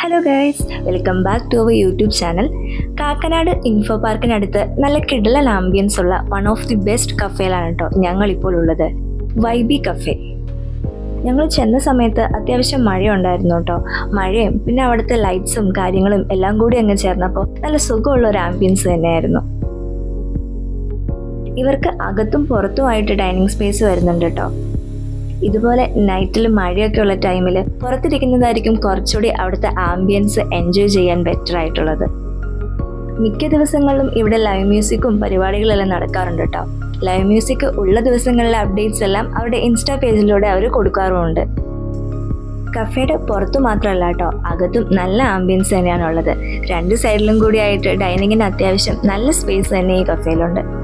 Hello guys welcome back to our YouTube channel Kakkanad info പാർക്കിനടുത്ത് നല്ല കിടലൻ ambience ഉള്ള one of the best കഫേയിലാണ് കേട്ടോ ഞങ്ങളിപ്പോൾ ഉള്ളത്. വൈബി കഫേ ഞങ്ങൾ ചെന്ന സമയത്ത് അത്യാവശ്യം മഴയുണ്ടായിരുന്നു കേട്ടോ മഴയും പിന്നെ അവിടുത്തെ ലൈറ്റ്സും കാര്യങ്ങളും എല്ലാം കൂടി അങ്ങ് ചേർന്നപ്പോൾ നല്ല സുഖമുള്ള ഒരു ആംബിയൻസ് തന്നെയായിരുന്നു. ഇവർക്ക് അകത്തും പുറത്തുമായിട്ട് ഡൈനിങ് സ്പേസ് വരുന്നുണ്ട് കേട്ടോ ഇതുപോലെ നൈറ്റിൽ മഴയൊക്കെ ഉള്ള ടൈമിൽ പുറത്തിരിക്കുന്നതായിരിക്കും കുറച്ചുകൂടി അവിടുത്തെ ആംബിയൻസ് എൻജോയ് ചെയ്യാൻ ബെറ്റർ ആയിട്ടുള്ളത്. മിക്ക ദിവസങ്ങളിലും ഇവിടെ ലൈവ് മ്യൂസിക്കും പരിപാടികളെല്ലാം നടക്കാറുണ്ട് കേട്ടോ ലൈവ് മ്യൂസിക് ഉള്ള ദിവസങ്ങളിലെ അപ്ഡേറ്റ്സ് എല്ലാം അവരുടെ ഇൻസ്റ്റാ പേജിലൂടെ അവർ കൊടുക്കാറുമുണ്ട്. കഫേയുടെ പുറത്ത് മാത്രമല്ല കേട്ടോ അകത്തും നല്ല ആംബിയൻസ് തന്നെയാണ് ഉള്ളത് രണ്ട് സൈഡിലും കൂടി ആയിട്ട് ഡൈനിങ്ങിന് അത്യാവശ്യം നല്ല സ്പേസ് തന്നെ ഈ കഫേയിലുണ്ട്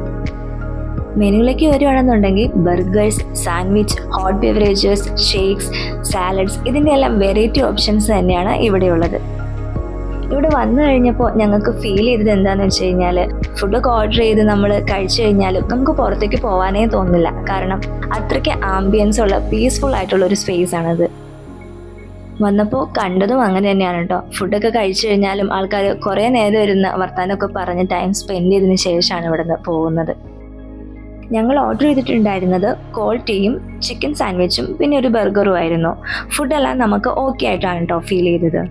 മെനുവിലേക്ക് വരുവാണെന്നുണ്ടെങ്കിൽ burgers sandwich hot beverages shakes salads ഇതിന്റെ എല്ലാം വെറൈറ്റി ഓപ്ഷൻസ് തന്നെയാണ് ഇവിടെയുള്ളത്. ഇവിടെ വന്നു കഴിഞ്ഞപ്പോൾ ഞങ്ങൾക്ക് ഫീൽ ചെയ്തത് എന്താണെന്ന് വെച്ച് കഴിഞ്ഞാൽ ഫുഡൊക്കെ ഓർഡർ ചെയ്ത് നമ്മൾ കഴിച്ചു കഴിഞ്ഞാലും നമുക്ക് പുറത്തേക്ക് പോകാനേ തോന്നില്ല. കാരണം അത്രയ്ക്ക് ആംബിയൻസ് ഉള്ള പീസ്ഫുൾ ആയിട്ടുള്ള ഒരു സ്പേസ് ആണത്. വന്നപ്പോൾ കണ്ടതും അങ്ങനെ തന്നെയാണ് കേട്ടോ ഫുഡൊക്കെ കഴിച്ചു കഴിഞ്ഞാലും ആൾക്കാർ കുറേ നേരം ഇരുന്ന് വർത്താനമൊക്കെ പറഞ്ഞ് ടൈം സ്പെൻഡ് ചെയ്തതിന് ശേഷമാണ് ഇവിടെ നിന്ന് പോകുന്നത്. ഞങ്ങൾ ഓർഡർ ചെയ്തിട്ടുണ്ടായിരുന്നത് കോൾ ടീയും ചിക്കൻ സാൻഡ്വിച്ചും പിന്നെ ഒരു ബർഗറും ആയിരുന്നു. ഫുഡെല്ലാം നമുക്ക് ഓക്കെ ആയിട്ടാണ് കേട്ടോ ഫീൽ ചെയ്തത്.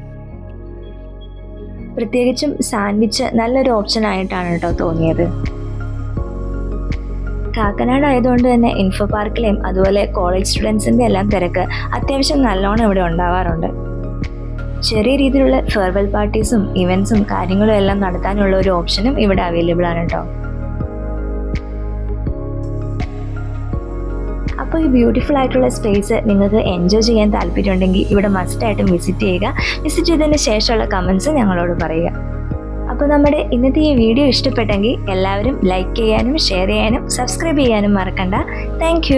പ്രത്യേകിച്ചും സാൻഡ്വിച്ച് നല്ലൊരു ഓപ്ഷൻ ആയിട്ടാണ് കേട്ടോ തോന്നിയത്. കാക്കനാട് ആയതുകൊണ്ട് തന്നെ ഇൻഫോ പാർക്കിലെയും അതുപോലെ കോളേജ് സ്റ്റുഡൻസിന്റെ എല്ലാം തിരക്ക് അത്യാവശ്യം നല്ലോണം ഇവിടെ ഉണ്ടാവാറുണ്ട്. ചെറിയ രീതിയിലുള്ള ഫെയർവെൽ പാർട്ടീസും ഇവൻസും കാര്യങ്ങളും എല്ലാം നടത്താനുള്ള ഒരു ഓപ്ഷനും ഇവിടെ അവൈലബിൾ ആണ് കേട്ടോ അപ്പോൾ ഈ ബ്യൂട്ടിഫുൾ ആയിട്ടുള്ള സ്പേസ് നിങ്ങൾക്ക് എൻജോയ് ചെയ്യാൻ താല്പര്യമുണ്ടെങ്കിൽ ഇവിടെ മസ്റ്റായിട്ടും വിസിറ്റ് ചെയ്യുക. വിസിറ്റ് ചെയ്തതിന് ശേഷമുള്ള കമൻസ് ഞങ്ങളോട് പറയുക. അപ്പോൾ നമ്മുടെ ഇന്നത്തെ ഈ വീഡിയോ ഇഷ്ടപ്പെട്ടെങ്കിൽ എല്ലാവരും ലൈക്ക് ചെയ്യാനും ഷെയർ ചെയ്യാനും സബ്സ്ക്രൈബ് ചെയ്യാനും മറക്കണ്ട. താങ്ക്